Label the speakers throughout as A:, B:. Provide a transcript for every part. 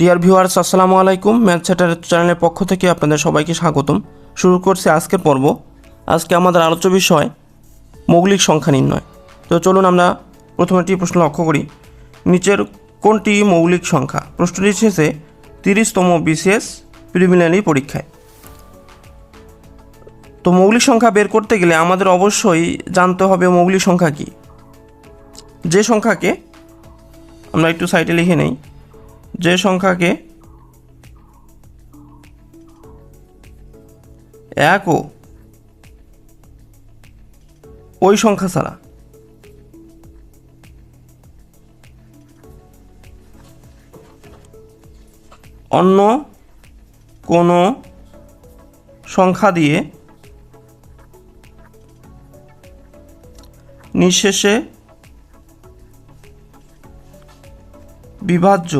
A: Dear viewers আসসালামু আলাইকুম। Math chatter চ্যানেলের পক্ষ থেকে আপনাদের সবাইকে স্বাগতম। শুরু করছি আজকের পর্ব। আজকে আমাদের আলোচ্য বিষয়, মৌলিক সংখ্যা নির্ণয়। তো চলুন আমরা প্রথমে একটি প্রশ্ন লক্ষ্য করি। নিচের কোনটি মৌলিক সংখ্যা? প্রশ্নটি শেষে তিরিশতম বিসিএস প্রিলিমিনারি পরীক্ষায়। তো মৌলিক সংখ্যা বের করতে গেলে আমাদের অবশ্যই জানতে হবে মৌলিক সংখ্যা কী। যে সংখ্যাকে আমরা একটু সাইডে লিখে নেই। যে সংখ্যাকে এক ও ওই সংখ্যা ছাড়া। অন্য কোনো সংখ্যা দিয়ে নিঃশেষে বিভাজ্য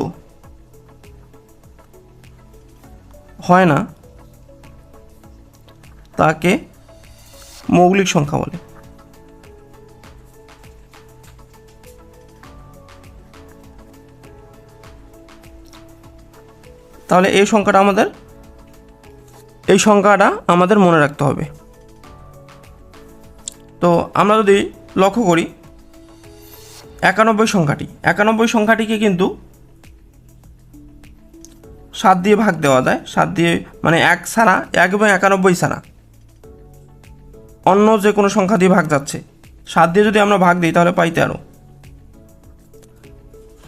A: হয় না, তাকে মৌলিক সংখ্যা বলে। তাহলে এই সংখ্যাটা আমাদের, এই সংখ্যাটা আমাদের মনে রাখতে হবে। তো আমরা যদি লক্ষ্য করি, একানব্বই সংখ্যাটি, একানব্বই সংখ্যাটিকে কিন্তু সাত দিয়ে ভাগ দেওয়া যায়, সাত দিয়ে মানে এক ছাড়া, এক এবং একানব্বই ছাড়া। অন্য যে কোনো সংখ্যা দিয়ে ভাগ যাচ্ছে। সাত দিয়ে যদি আমরা ভাগ দিই তাহলে পাই তেরো।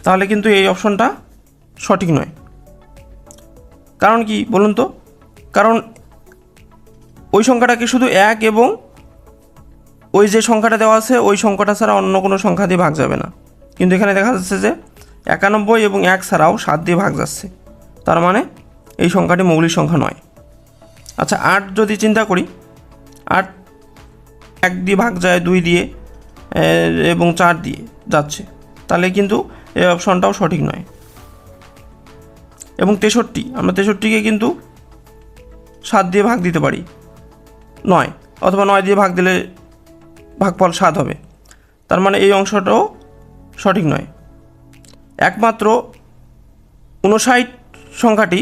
A: তাহলে কিন্তু এই অপশনটা সঠিক নয়। কারণ কি বলুন তো? কারণ ওই সংখ্যাটাকে শুধু এক এবং ওই যে সংখ্যাটা দেওয়া আছে, ওই সংখ্যাটা ছাড়া অন্য কোনো সংখ্যা দিয়ে ভাগ যাবে না। কিন্তু এখানে দেখা যাচ্ছে যে একানব্বই এবং এক ছাড়াও সাত দিয়ে ভাগ যাচ্ছে। তার মানে এই সংখ্যাটি মৌলিক সংখ্যা নয়। আচ্ছা আট যদি চিন্তা করি, আট এক দিয়ে ভাগ যায়, দুই দিয়ে এবং চার দিয়ে যাচ্ছে, তাহলে কিন্তু এই অপশনটাও সঠিক নয়। এবং তেষট্টি, আমরা তেষট্টিকে কিন্তু সাত দিয়ে ভাগ দিতে পারি, নয়, অথবা নয় দিয়ে ভাগ দিলে ভাগফল সাত হবে, তার মানে এই অংশটাও সঠিক নয়। একমাত্র উনষাট সংখ্যাটি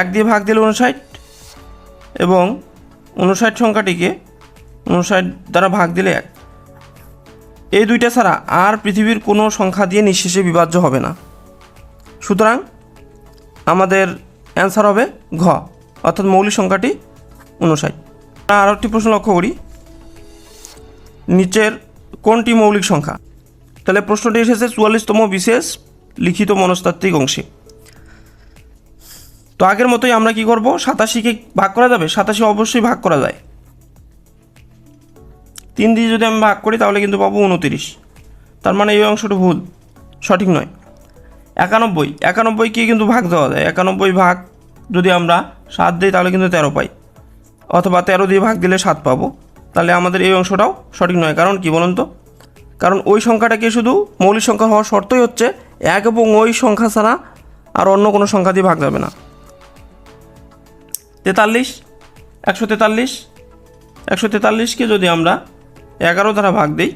A: এক দিয়ে ভাগ দিলে উনষাট এবং উনষাট সংখ্যাটিকে উনষাট দ্বারা ভাগ দিলে এক। এই দুইটা ছাড়া আর পৃথিবীর কোনো সংখ্যা দিয়ে নিঃশেষে বিভাজ্য হবে না। সুতরাং আমাদের অ্যান্সার হবে ঘ, অর্থাৎ মৌলিক সংখ্যাটি উনষাট আরও একটি প্রশ্ন লক্ষ্য করি। নিচের কোনটি মৌলিক সংখ্যা? তাহলে প্রশ্নটি এসেছে চুয়াল্লিশতম বিশেষ লিখিত মনস্তাত্ত্বিক অংশে। তো আগের মতোই আমরা কি করব? সাতাশিকে ভাগ করা যাবে? সাতাশি অবশ্যই ভাগ করা যায়। তিন দিয়ে যদি আমি ভাগ করি, তাহলে কিন্তু পাবো উনতিরিশ তার মানে এই অংশটা ভুল, সঠিক নয়। একানব্বই। একানব্বইকে কিন্তু ভাগ দেওয়া যায়। একানব্বই ভাগ যদি আমরা সাত দিই, তাহলে কিন্তু তেরো পাই। অথবা তেরো দিয়ে ভাগ দিলে সাত পাবো। তাহলে আমাদের এই অংশটাও সঠিক নয়। কারণ কি বলুন তো? কারণ ওই সংখ্যাটাকে শুধু মৌলিক সংখ্যা হওয়ার শর্তই হচ্ছে এক এবং ওই সংখ্যা ছাড়া আর অন্য কোনো সংখ্যা দিয়ে ভাগ যাবে না। তেতাল্লিশ, একশো তেতাল্লিশ, একশো তেতাল্লিশকে যদি আমরা এগারো দ্বারা ভাগ দিই,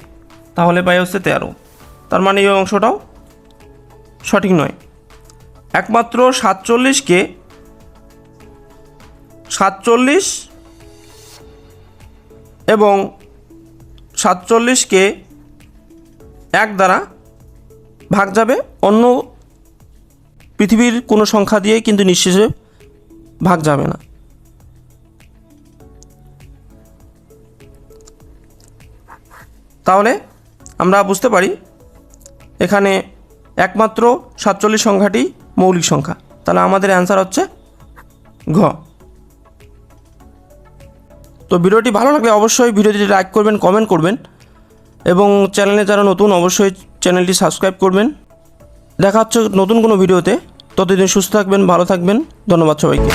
A: তাহলে পাই হচ্ছে তেরো। তার মানে এই অংশটাও সঠিক নয়। একমাত্র সাতচল্লিশকে সাতচল্লিশ এবং সাতচল্লিশকে এক দ্বারা ভাগ যাবে। অন্য পৃথিবীর কোনো সংখ্যা দিয়ে কিন্তু নিঃশেষে ভাগ যাবে না। তাহলে আমরা বুঝতে পারি এখানে একমাত্র সাতচল্লিশ সংখ্যাটি মৌলিক সংখ্যা। তাহলে আমাদের অ্যান্সার হচ্ছে ঘ। তো ভিডিওটি ভালো লাগলে অবশ্যই ভিডিওটি লাইক করবেন, কমেন্ট করবেন এবং চ্যানেলে যারা নতুন অবশ্যই চ্যানেলটি সাবস্ক্রাইব করবেন। দেখা হচ্ছে নতুন কোনো ভিডিওতে। ততদিন সুস্থ থাকবেন, ভালো থাকবেন। ধন্যবাদ সবাইকে।